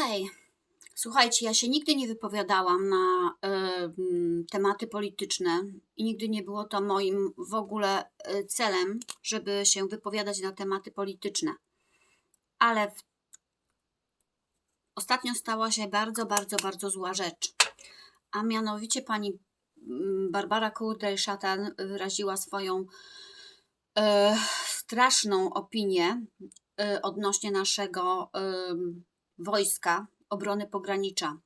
Hej, słuchajcie, ja się nigdy nie wypowiadałam na y, tematy polityczne i nigdy nie było to moim w ogóle y, celem, żeby się wypowiadać na tematy polityczne. Ale w... ostatnio stała się bardzo, bardzo, bardzo zła rzecz. A mianowicie pani mm, Barbara Kurdej-Szatan wyraziła swoją y, straszną opinię y, odnośnie naszego ym, wojska obrony pogranicza.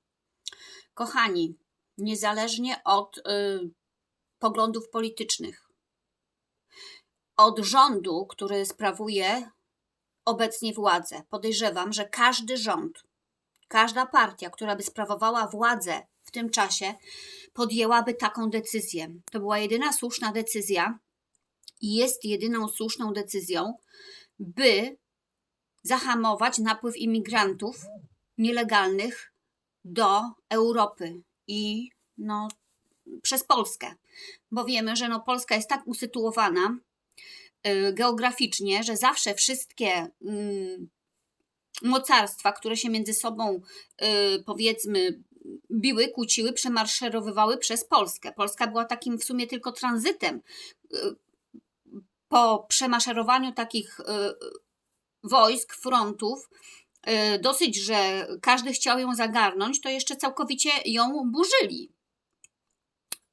Kochani, niezależnie od y, poglądów politycznych, od rządu, który sprawuje obecnie władzę, podejrzewam, że każdy rząd, każda partia, która by sprawowała władzę w tym czasie, podjęłaby taką decyzję. To była jedyna słuszna decyzja i jest jedyną słuszną decyzją, by zahamować napływ imigrantów nielegalnych do Europy i no, przez Polskę. Bo wiemy, że no, Polska jest tak usytuowana y, geograficznie, że zawsze wszystkie y, mocarstwa, które się między sobą y, powiedzmy biły, kłóciły, przemarszerowywały przez Polskę. Polska była takim w sumie tylko tranzytem. Y, po przemaszerowaniu takich y, wojsk, frontów, y, dosyć, że każdy chciał ją zagarnąć, to jeszcze całkowicie ją burzyli.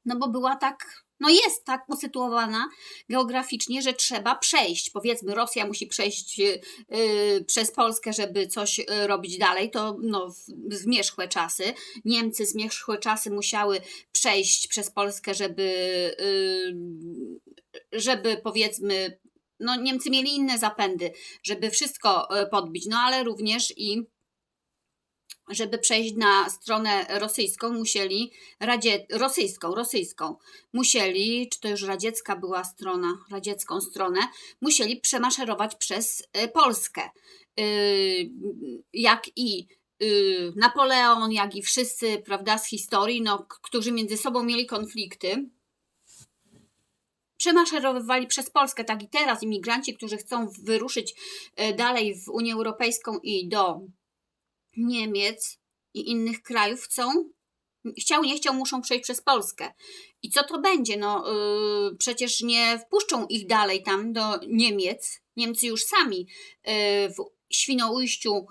No bo była tak, no jest tak usytuowana geograficznie, że trzeba przejść. Powiedzmy, Rosja musi przejść y, y, przez Polskę, żeby coś y, robić dalej, to no, zmierzchłe czasy. Niemcy zmierzchłe czasy musiały przejść przez Polskę, żeby, y, żeby powiedzmy no Niemcy mieli inne zapędy, żeby wszystko e, podbić, no ale również i żeby przejść na stronę rosyjską, musieli, radzie, rosyjską, rosyjską, musieli, czy to już radziecka była strona, radziecką stronę, musieli przemaszerować przez e, Polskę. E, jak i Napoleon, jak i wszyscy, prawda, z historii, no, którzy między sobą mieli konflikty, przemaszerowywali przez Polskę, tak i teraz imigranci, którzy chcą wyruszyć e, dalej w Unię Europejską i do Niemiec i innych krajów chcą, chciał, nie chciał, muszą przejść przez Polskę. I co to będzie? No yy, przecież nie wpuszczą ich dalej tam do Niemiec. Niemcy już sami yy, w Świnoujściu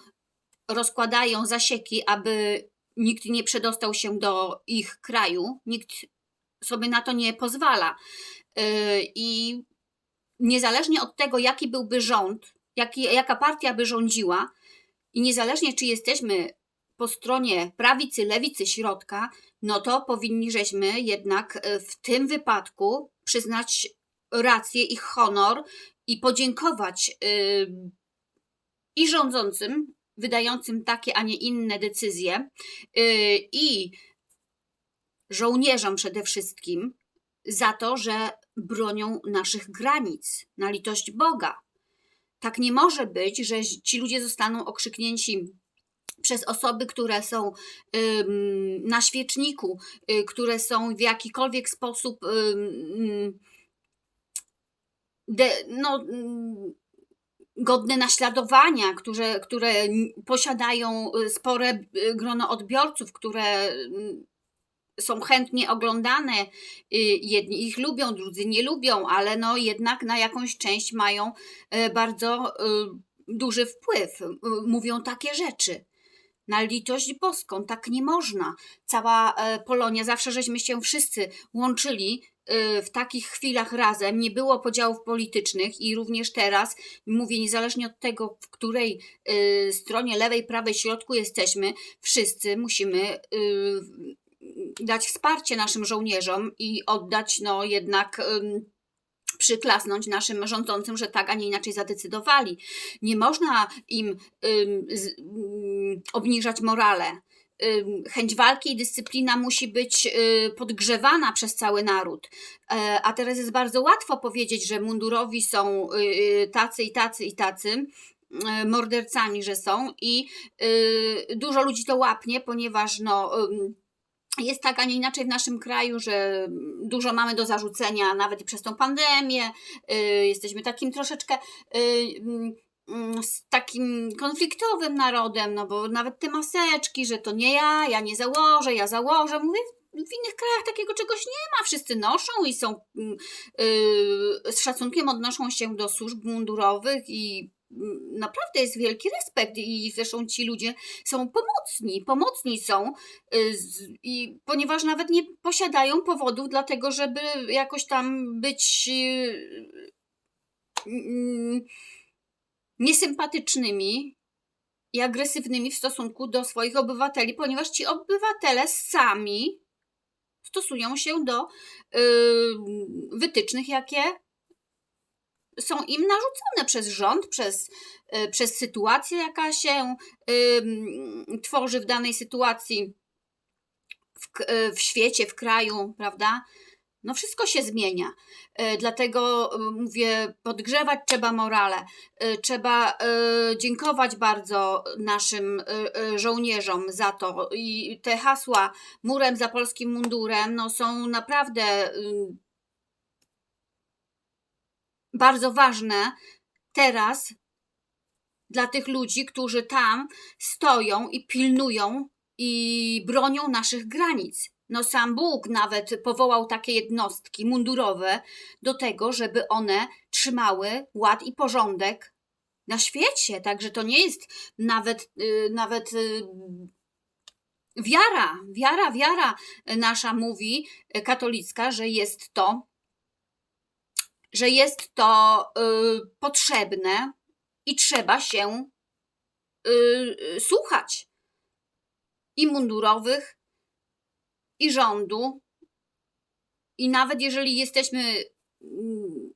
rozkładają zasieki, aby nikt nie przedostał się do ich kraju. Nikt sobie na to nie pozwala. Y, I niezależnie od tego, jaki byłby rząd, jaki, jaka partia by rządziła, i niezależnie czy jesteśmy po stronie prawicy, lewicy, środka, no to powinni żeśmy jednak y, w tym wypadku przyznać rację i honor i podziękować yy, i rządzącym, wydającym takie, a nie inne decyzje, yy, i żołnierzom przede wszystkim za to, że bronią naszych granic, na litość Boga. Tak nie może być, że ci ludzie zostaną okrzyknięci przez osoby, które są na świeczniku, y, które są w jakikolwiek sposób de, no, godne naśladowania, które, które posiadają y, spore y, grono odbiorców, które są chętnie oglądane. Y, jedni ich lubią, drudzy nie lubią, ale no jednak na jakąś część mają e, bardzo y, duży wpływ. Mówią takie rzeczy. Na litość boską, tak nie można. Cała e, Polonia, zawsze żeśmy się wszyscy łączyli y, w takich chwilach razem, nie było podziałów politycznych i również teraz, mówię, niezależnie od tego, w której stronie lewej, prawej, środku jesteśmy, wszyscy musimy dać wsparcie naszym żołnierzom i oddać no jednak przyklasnąć naszym rządzącym, że tak, a nie inaczej zadecydowali. Nie można im z, obniżać morale. Chęć walki i dyscyplina musi być y, podgrzewana przez cały naród. E, a teraz jest bardzo łatwo powiedzieć, że mundurowi są y, y, tacy i tacy i tacy, mordercami, że są i dużo ludzi to łapnie, ponieważ no jest tak, a nie inaczej w naszym kraju, że dużo mamy do zarzucenia, nawet i przez tą pandemię. Y, jesteśmy takim troszeczkę y, mm, z takim konfliktowym narodem, no bo nawet te maseczki, że to nie ja, ja nie założę, ja założę. Mówię, w innych krajach takiego czegoś nie ma. Wszyscy noszą i są mm, yy, z szacunkiem odnoszą się do służb mundurowych i mm, naprawdę jest wielki respekt i zresztą ci ludzie są pomocni, pomocni są z- i ponieważ nawet nie posiadają powodów dla tego, żeby jakoś tam być yy, mm, niesympatycznymi i agresywnymi w stosunku do swoich obywateli, ponieważ ci obywatele sami stosują się do yy, wytycznych, jakie są im narzucone przez rząd, przez, yy, przez sytuację, jaka się tworzy w danej sytuacji w, yy, w świecie, w kraju, prawda? No wszystko się zmienia. Yy, Dlatego mówię, podgrzewać trzeba morale. Trzeba dziękować bardzo naszym żołnierzom za to. I te hasła murem za polskim mundurem no, są naprawdę bardzo ważne teraz dla tych ludzi, którzy tam stoją i pilnują i bronią naszych granic. No sam Bóg nawet powołał takie jednostki mundurowe do tego, żeby one trzymały ład i porządek na świecie. Także to nie jest nawet, y, nawet y, wiara, wiara, wiara nasza mówi, katolicka, że jest to, że jest to y, potrzebne i trzeba się y, y, słuchać i mundurowych, i rządu. I nawet jeżeli jesteśmy mm,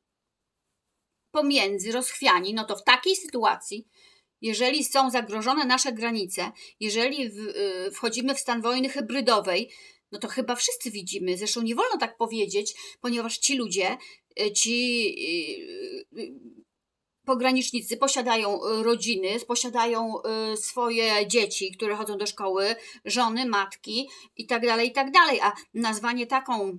pomiędzy, rozchwiani, no to w takiej sytuacji, jeżeli są zagrożone nasze granice, jeżeli w, y, wchodzimy w stan wojny hybrydowej, no to chyba wszyscy widzimy. Zresztą nie wolno tak powiedzieć, ponieważ ci ludzie, y, ci y, y, pogranicznicy posiadają rodziny, posiadają swoje dzieci, które chodzą do szkoły, żony, matki i tak dalej, i tak. A nazwanie taką,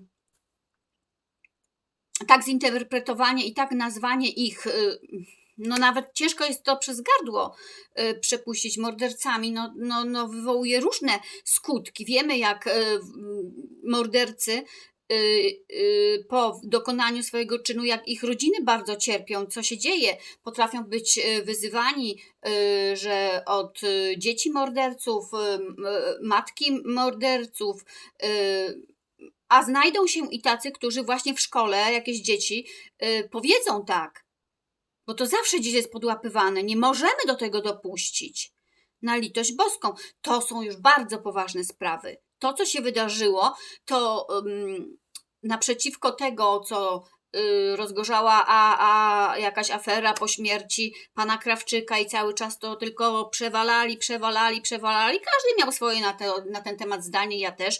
tak zinterpretowanie i tak nazwanie ich, no nawet ciężko jest to przez gardło y, przepuścić mordercami, no, no, no wywołuje różne skutki. Wiemy, jak y, w- mordercy y, y, po dokonaniu swojego czynu, jak ich rodziny bardzo cierpią, co się dzieje. Potrafią być y, wyzywani, y, że od y, dzieci morderców, y, y, matki morderców, y, a znajdą się i tacy, którzy właśnie w szkole, jakieś dzieci, y, powiedzą tak, bo to zawsze gdzieś jest podłapywane. Nie możemy do tego dopuścić. Na litość boską. To są już bardzo poważne sprawy. To, co się wydarzyło, to um, naprzeciwko tego, co y, rozgorzała a, a jakaś afera po śmierci pana Krawczyka i cały czas to tylko przewalali, przewalali, przewalali. Każdy miał swoje na, te, na ten temat zdanie, ja też.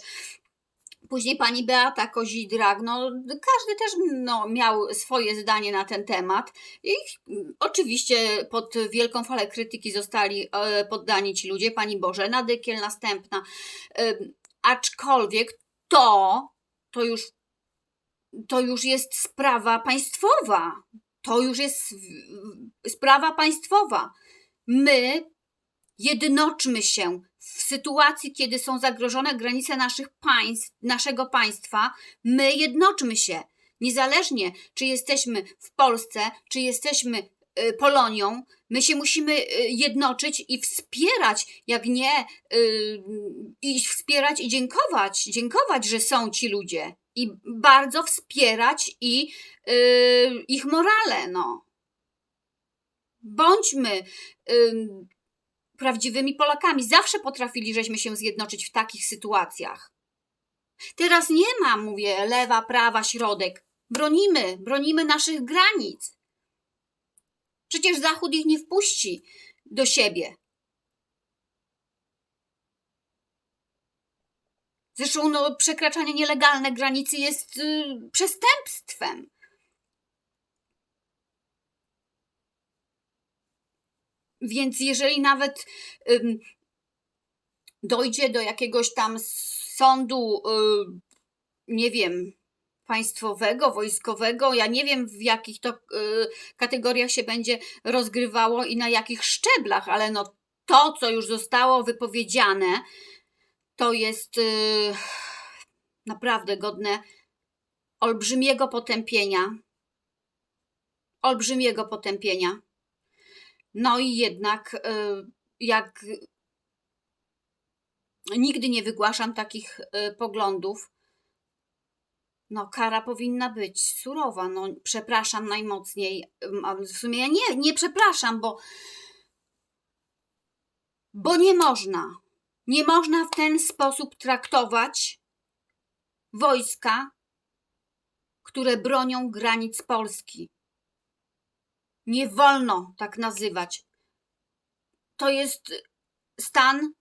Później pani Beata Kozidrak, no każdy też no, miał swoje zdanie na ten temat. I mm, oczywiście pod wielką falę krytyki zostali e, poddani ci ludzie, pani Bożena Dykiel następna. Aczkolwiek to, to już, to już jest sprawa państwowa. To już jest sprawa państwowa. My jednoczmy się w sytuacji, kiedy są zagrożone granice naszych państw, naszego państwa, my jednoczmy się. Niezależnie, czy jesteśmy w Polsce, czy jesteśmy y, Polonią, my się musimy y, jednoczyć i wspierać, jak nie, y, i wspierać i dziękować, dziękować, że są ci ludzie. I bardzo wspierać i ich morale, no. Bądźmy prawdziwymi Polakami. Zawsze potrafili, żeśmy się zjednoczyć w takich sytuacjach. Teraz nie ma, mówię, lewa, prawa, środek. Bronimy, bronimy naszych granic. Przecież Zachód ich nie wpuści do siebie. Zresztą no, przekraczanie nielegalne granicy jest y, przestępstwem. Więc jeżeli nawet ym, dojdzie do jakiegoś tam sądu, y, nie wiem, państwowego, wojskowego. Ja nie wiem, w jakich to y, kategoriach się będzie rozgrywało i na jakich szczeblach, ale no to, co już zostało wypowiedziane, to jest y, naprawdę godne olbrzymiego potępienia. Olbrzymiego potępienia. No i jednak, y, jak nigdy nie wygłaszam takich y, poglądów, no kara powinna być surowa. No przepraszam najmocniej. W sumie ja nie, nie przepraszam, bo bo nie można. Nie można w ten sposób traktować wojska, które bronią granic Polski. Nie wolno tak nazywać. To jest stan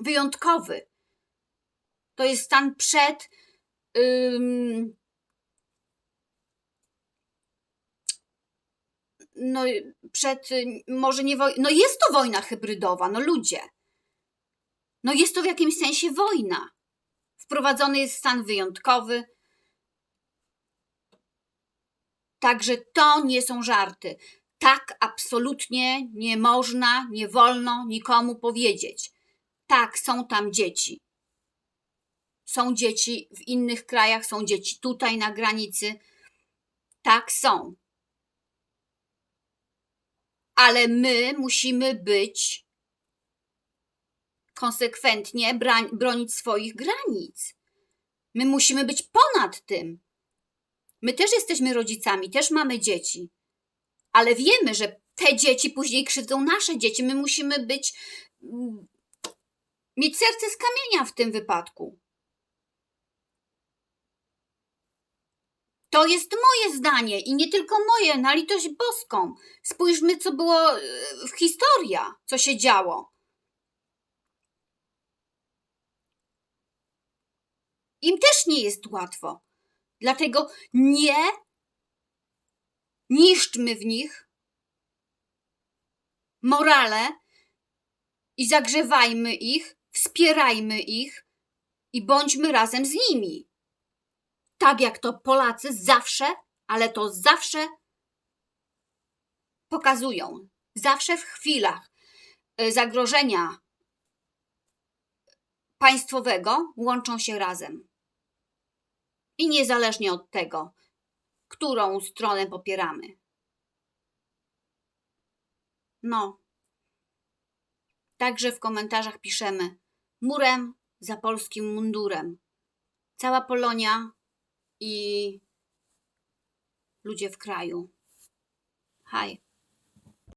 wyjątkowy. To jest stan przed. ym, no, przed. Może nie wojną. No, jest to wojna hybrydowa, no ludzie. No, jest to w jakimś sensie wojna. Wprowadzony jest stan wyjątkowy. Także to nie są żarty. Tak absolutnie nie można, nie wolno nikomu powiedzieć. Tak, są tam dzieci. Są dzieci w innych krajach, są dzieci tutaj na granicy. Tak, są. Ale my musimy być konsekwentnie bronić swoich granic. My musimy być ponad tym. My też jesteśmy rodzicami, też mamy dzieci, ale wiemy, że te dzieci później krzywdzą nasze dzieci. My musimy być, mm, mieć serce z kamienia w tym wypadku. To jest moje zdanie i nie tylko moje, na litość boską. Spójrzmy, co było e, w historia, co się działo. Im też nie jest łatwo. Dlatego nie niszczmy w nich morale i zagrzewajmy ich, wspierajmy ich i bądźmy razem z nimi. Tak jak to Polacy zawsze, ale to zawsze pokazują. Zawsze w chwilach y, zagrożenia państwowego łączą się razem. I niezależnie od tego, którą stronę popieramy. No. Także w komentarzach piszemy murem za polskim mundurem. Cała Polonia i ludzie w kraju. Haj.